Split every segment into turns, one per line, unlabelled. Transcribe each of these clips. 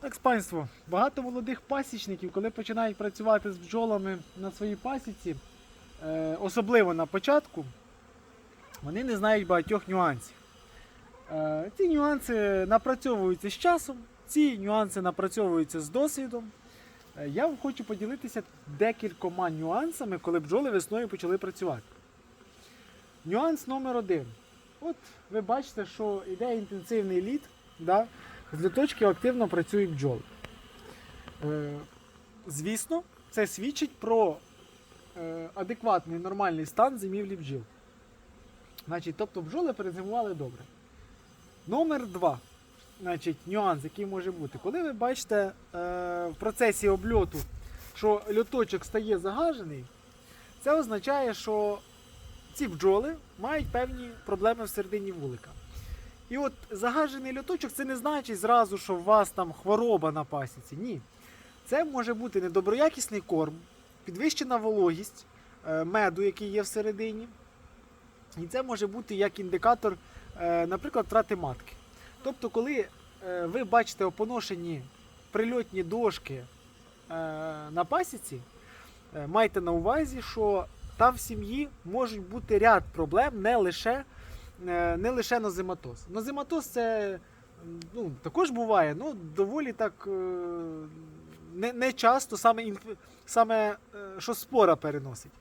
Так, панство, багато молодих пасічників, коли починають працювати з бджолами на своїй пасіці, е, особливо на початку, вони не знають багатьох нюансів. Е, ці нюанси напрацьовуються з часом, ці нюанси напрацьовуються з досвідом. Е, я вам хочу поділитися декількома нюансами, коли бджоли весною почали працювати. Нюанс номер один. От ви бачите, що йде інтенсивний лід, да? З літочки активно працюють бджоли. Е, звісно, це свідчить про е, адекватний нормальний стан зимівлі бджіл. Значить, тобто бджоли перезимували добре. Номер два. Значить, нюанс, який може бути. Коли ви бачите е, в процесі обльоту, що льоточок стає загажений, це означає, що ці бджоли мають певні проблеми всередині вулика. І от загажений льоточок це не значить зразу, що у вас там хвороба на пасіці. Ні. Це може бути недоброякісний корм, підвищена вологість е, меду, який є всередині. І це може бути як індикатор, е, наприклад, втрати матки. Тобто, коли е, ви бачите опоношені прильотні дошки на пасіці, майте на увазі, що там в сім'ї можуть бути ряд проблем, не лише, не лише нозематоз. Нозематоз це ну, також буває, ну доволі так е, не, не часто, саме, саме е, що спора переносить.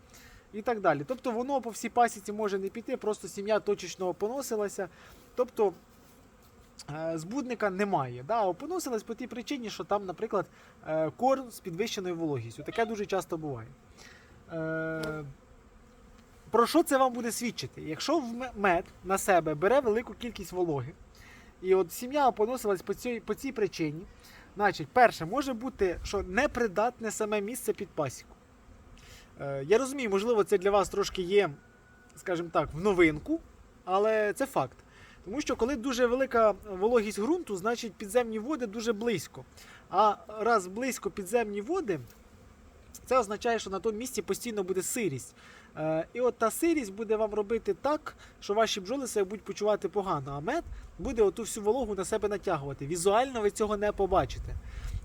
І так далі. Тобто воно по всій пасіці може не піти, просто сім'я точечно опоносилася. Тобто е, збудника немає. Да, опоносилась по тій причині, що там, наприклад, е, корм з підвищеною вологістю. Таке дуже часто буває. Про що це вам буде свідчити? Якщо мед на себе бере велику кількість вологи, і от сім'я опоносилась по цій, по цій причині, значить, перше, може бути, що непридатне саме місце під пасіку. Е, Я розумію, можливо, це для вас трошки є, скажімо так, в новинку, але це факт. Тому що коли дуже велика вологість ґрунту, значить підземні води дуже близько. А раз близько підземні води, це означає, що на тому місці постійно буде сирість. Е, І от та сирість буде вам робити так, що ваші бджоли себе будуть почувати погано, а мед буде оту всю вологу на себе натягувати. Візуально ви цього не побачите.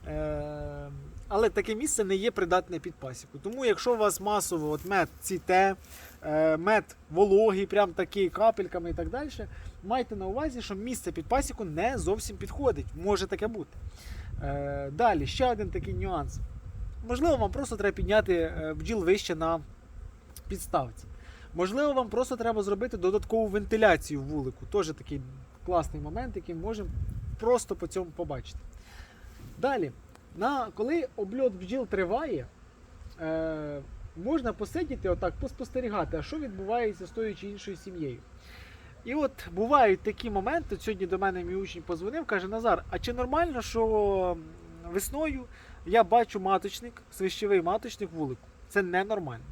Е, Але таке місце не є придатне під пасіку. Тому якщо у вас масово от мед ціте, е, мед вологий, прям такий капельками і так далі, майте на увазі, що місце під пасіку не зовсім підходить. Може таке бути. Далі, ще один такий нюанс. Можливо, вам просто треба підняти е, бджіл вище на підставці. Можливо, вам просто треба зробити додаткову вентиляцію в вулику. Теж такий класний момент, який ми можемо просто по цьому побачити. Далі, на, коли обльот бджіл триває, е, можна посидіти отак, поспостерігати, а що відбувається з тою чи іншою сім'єю. І от бувають такі моменти. Сьогодні до мене мій учень позвонив, каже: Назар, а чи нормально, що весною я бачу маточник, свищевий маточник вулику? Це ненормально.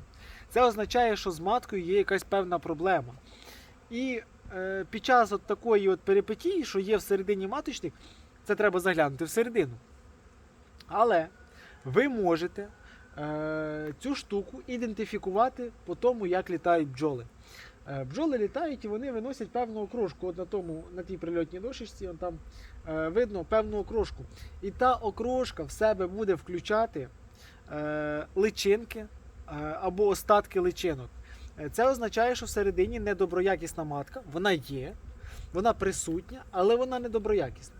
Це означає, що з маткою є якась певна проблема. І е, під час от такої от перипетії, що є всередині маточник, це треба заглянути всередину. Але ви можете е, цю штуку ідентифікувати по тому, як літають бджоли. Е, бджоли літають і вони виносять певну окрошку. От на, тому, на тій прильотній дошечці, он там видно певну окрошку. І та окрошка в себе буде включати е, личинки е, або остатки личинок. Е, Це означає, що всередині недоброякісна матка, вона є, вона присутня, але вона недоброякісна.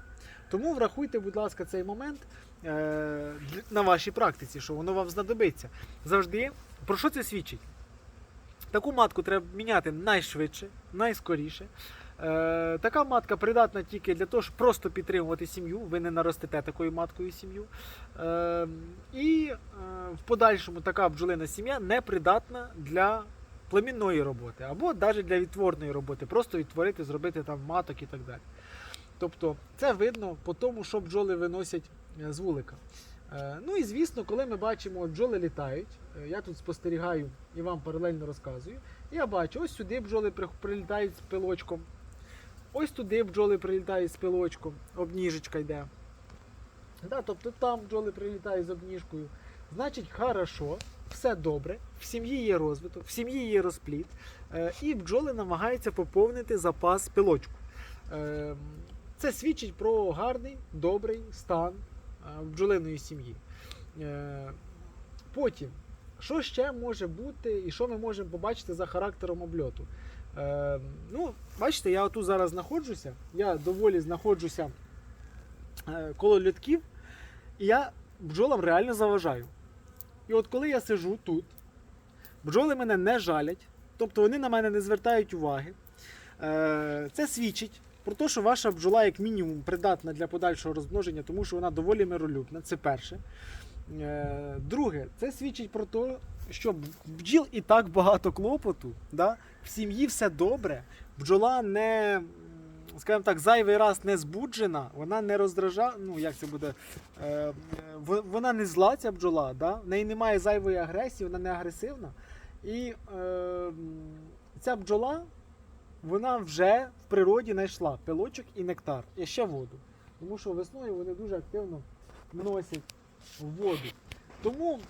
Тому врахуйте, будь ласка, цей момент е, на вашій практиці, що воно вам знадобиться. Завжди. Про що це свідчить? Таку матку треба міняти найшвидше, найскоріше. Е, така матка придатна тільки для того, щоб просто підтримувати сім'ю. Ви не наростете такою маткою сім'ю. Е, і е, в подальшому така бджолина сім'я не придатна для племінної роботи або навіть для відтворної роботи. Просто відтворити, зробити там маток і так далі. Тобто це видно по тому, що бджоли виносять е, з вулика. Е, Ну і звісно, коли ми бачимо, бджоли літають, е, я тут спостерігаю і вам паралельно розказую. Я бачу, ось сюди бджоли прилітають з пилочком. Ось туди бджоли прилітають з пилочком, обніжечка йде. Да, тобто там бджоли прилітають з обніжкою. Значить, хорошо, все добре, в сім'ї є розвиток, в сім'ї є розпліт, е, і бджоли намагаються поповнити запас пилочку. Е, Це свідчить про гарний, добрий стан е, бджолиної сім'ї. Потім, що ще може бути і що ми можемо побачити за характером обльоту? Е, ну, бачите, я отут зараз знаходжуся, я доволі знаходжуся е, коло льотків, і я бджолам реально заважаю. І от коли я сижу тут, бджоли мене не жалять, тобто вони на мене не звертають уваги. Е, Це свідчить про те, що ваша бджола, як мінімум, придатна для подальшого розмноження, тому що вона доволі миролюбна. Це перше. Е, Друге, це свідчить про те, що бджіл і так багато клопоту. Да? В сім'ї все добре. Бджола не, скажімо так, зайвий раз не збуджена, вона не роздража, ну як це буде, е, вона не зла, ця бджола, да? в неї немає зайвої агресії, вона не агресивна. І е, ця бджола, вона вже в природі знайшла пилочок і нектар, і ще воду. Тому що весною вони дуже активно вносять воду. Тому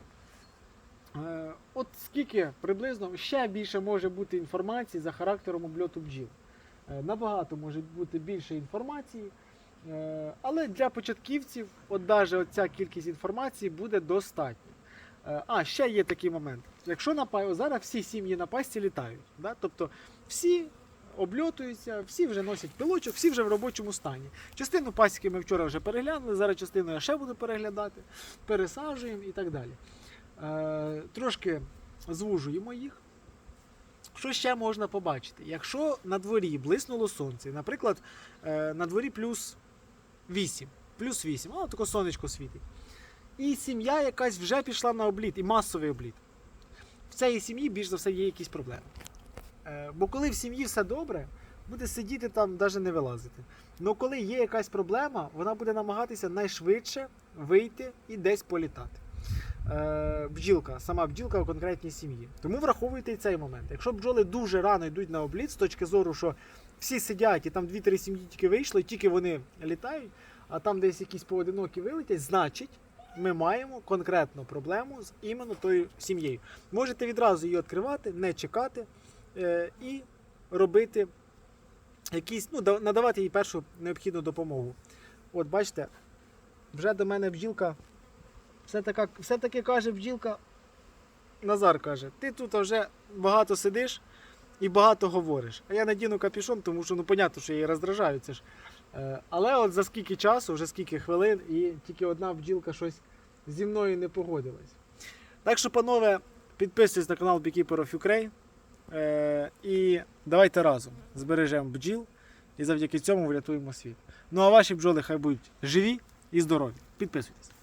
от скільки приблизно ще більше може бути інформації за характером обльоту бджіл. Е, набагато може бути більше інформації. Е, але для початківців, от навіть оця кількість інформації буде достатньо. Е, А, ще є такий момент. Якщо на зараз всі сім'ї на пасті літають, да? тобто всі обльотуються, всі вже носять пилочок, всі вже в робочому стані. Частину пасіки ми вчора вже переглянули, зараз частину я ще буду переглядати, пересаджуємо і так далі. Е, трошки звужуємо їх. Що ще можна побачити? Якщо на дворі блиснуло сонце, наприклад, е, на дворі плюс 8, плюс 8, а таке сонечко світить. І сім'я якась вже пішла на обліт, і масовий обліт. В цій сім'ї більш за все є якісь проблеми. Е, Бо коли в сім'ї все добре, буде сидіти там, навіть не вилазити. Але коли є якась проблема, вона буде намагатися найшвидше вийти і десь політати. Е, бджілка, сама бджілка у конкретній сім'ї. Тому враховуйте і цей момент. Якщо бджоли дуже рано йдуть на обліт, з точки зору, що всі сидять і там 2-3 сім'ї тільки вийшли, тільки вони літають, а там десь якісь поодинокі вилетять, значить. Ми маємо конкретну проблему з іменно тою сім'єю. Можете відразу її відкривати, не чекати е, і робити якісь, ну, надавати їй першу необхідну допомогу. От бачите, вже до мене бджілка все, така, все каже бджілка. Назар каже, ти тут вже багато сидиш і багато говориш. А я надіну капюшон, тому що ну понятно, що я її роздражаю. Це ж. Е, але от за скільки часу, вже скільки хвилин, і тільки одна бджілка щось зі мною не погодилась. Так що, панове, підписуйтесь на канал Beekeeper of Ukraine. Е, і давайте разом збережемо бджіл і завдяки цьому врятуємо світ. Ну а ваші бджоли хай будуть живі і здорові. Підписуйтесь.